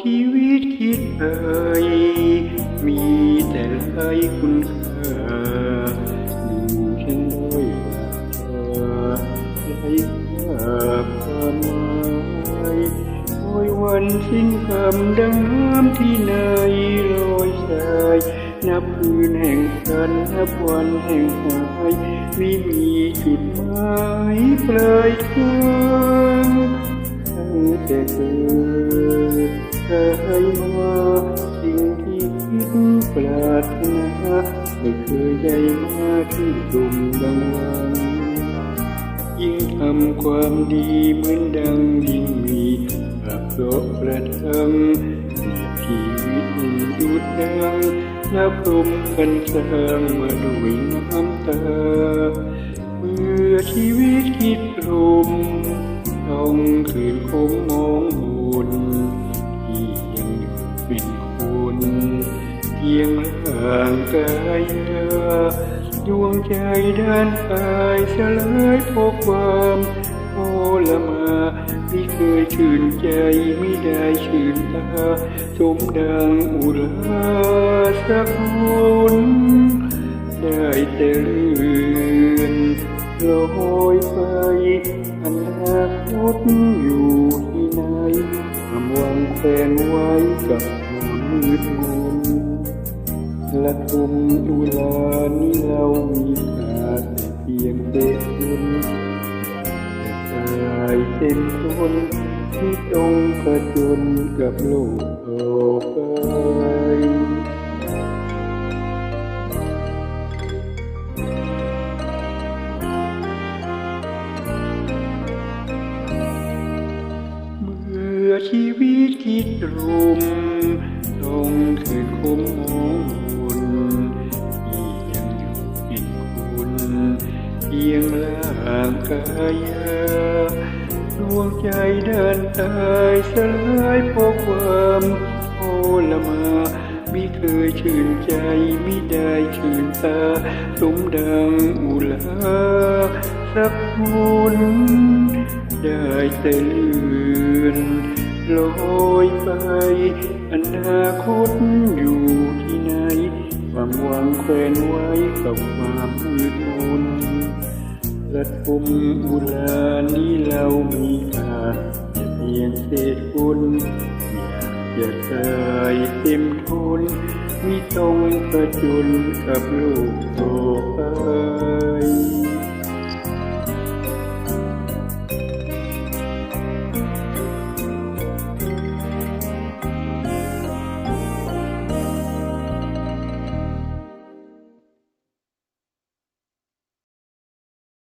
คิดเอ่ยมีแต่ไรคุณค่าดูฉันด้อยกว่าไรค่าความหมายโอยวันสิ้นคำดังน้ำที่ไหนลอยสายนับคืนแห่งกันนับวันแห่งหายไม่มีจุดหมายปลายทางตั้งแต่เกิด เคยมาสิ่งที่คิดปรารถนาไม่เคยได้มาที่ตุ่มดังวังยิ่งทำความดีเหมือนดังยิ่งมีบาปเพราะประทังชีวิตหยุดดังนับรมกันสร้างมาด้วยน้ำตาเมื่อชีวิต ห่างกายดวงใจด้านกายสลยพราะความโอละมาไม่เคยชื่นใจไม่ได้ชื่นตาสมดังอุราสักคนได้แต่เลื่อนลอยไปอนาคตอยู่ที่ไหนความหวังแฟนไว้กับความมืดมน ละทุมอุลานี้เรามีค่าแต่เพียงเด็กคนแต่กายเต็มทนที่ต้องผจญกับโลกต่อไปเมื่อชีวิตคิดรุมต้องคืนคมมองางกายดวงใจเดินตายสลายเพราะความโอละมาไม่เคยชื่นใจไม่ได้ชื่นตาสมดังอุลาสักคนได้แต่เลื่อนลอยไปอนาคตอยู่ที่ไหนความหวังแขวนไว้กับความมืดมน ละทมอุรานี้เรามีค่าแต่เพียงเศษคุณอยากจะตายเต็มทนมิตรงประจนกับลูกโตเอไป